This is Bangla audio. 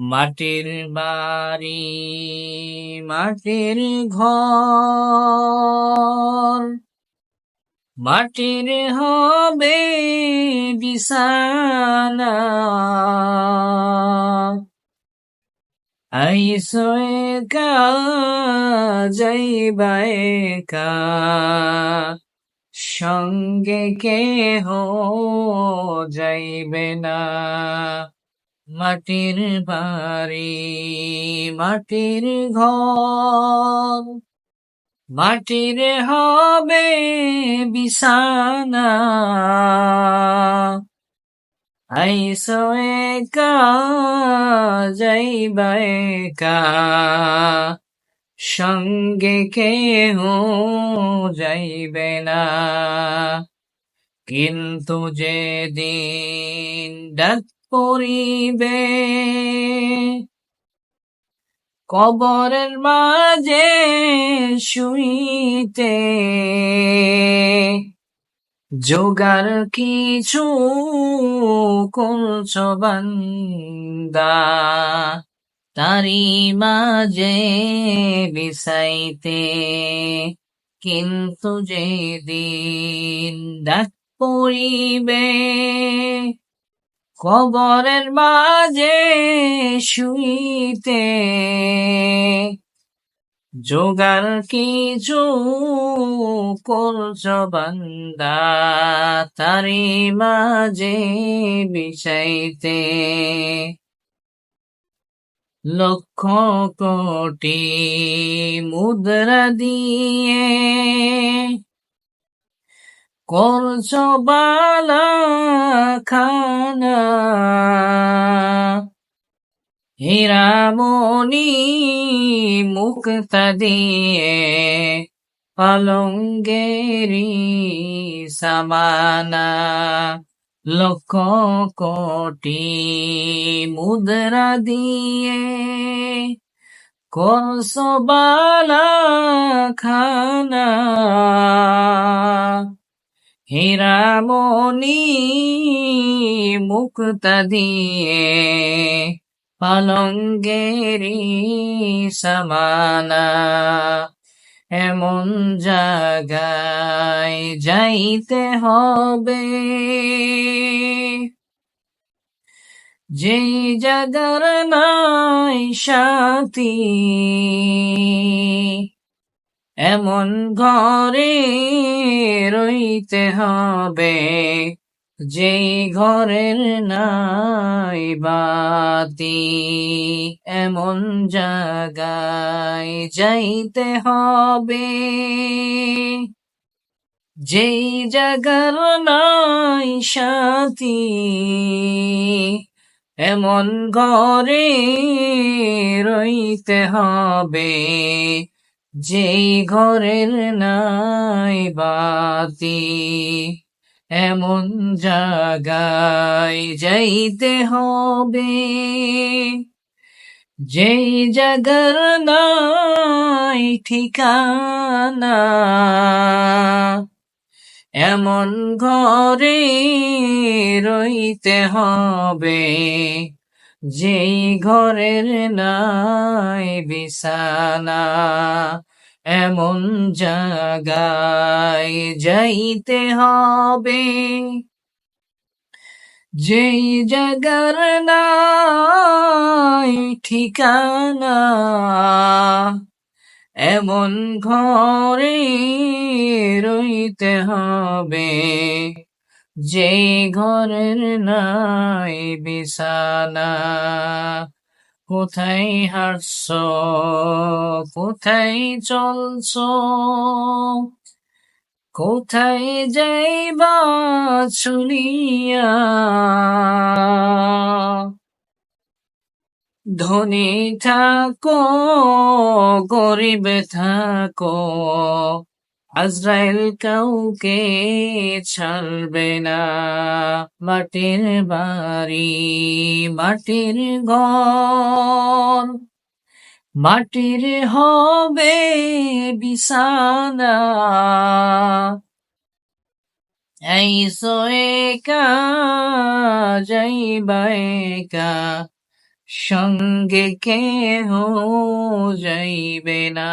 মাটির বাড়ি, মাটির ঘর। মাটির হবে বিছানা। আইসো একা যাইবা একা। সঙ্গে কেহ যাইবে না। মাটির বাড়ি, মাটির ঘর। মাটির হবে বিছানা। আইসো একা, যাইবা একা। সঙ্গে কেহ যাইবে না। কিন্তু যেদিন ডাক পড়িবে কবরের মাঝে শুইতে যোগার কিছু করছ বান্দা তারি মাঝে বিসাইতে কিন্তু যেদিন ডাক পড়িবে কবরের মাঝে শুইতে। যোগার কিছু করছ বান্দা তারি মাঝে বিষাইতে। লক্ষ কোটি মুদ্রা দিয়ে করছ বালা খানা হীরামণি মুক্তা দিয়ে পালঙ্গেরি সামানা লক্ষ কোটি মুদ্রা দিয়ে বালা খানা হীরামণি মুক্তা দিয়ে পালঙ্গেরি সমানা এমন জায়গায় যাইতে হবে। যেই জাগার নাই সাথী এমন ঘরে রইতে হবে যেই ঘরের নাই বাতি। এমন জায়গায় যাইতে হবে যেই জাগার নাই সাথী। এমন ঘরে রইতে হবে যেই ঘরের নাই বাতি, এমন জায়গায় যাইতে হবে। যেই জাগার নাই ঠিকানা, এমন ঘরে রইতে হবে। যেই ঘরের নাই বিছানা, এমন জায়গায় যাইতে হবে। যেই জায়গার নাই ঠিকানা, এমন ঘরে রইতে হবে। যেই ঘরের নাই বিছানা, কোথায় হারছ কোথায় চলছ, কোথায় যাইবা চুলিয়া ধনী থাকো, গরিব থাকো আজরাইল কাউকে ছাড়বে না। মাটির বাড়ি, মাটির ঘর, মাটির হবে বিছানা। এই একা যাইবা একা, সঙ্গে কেহ যাইবে না।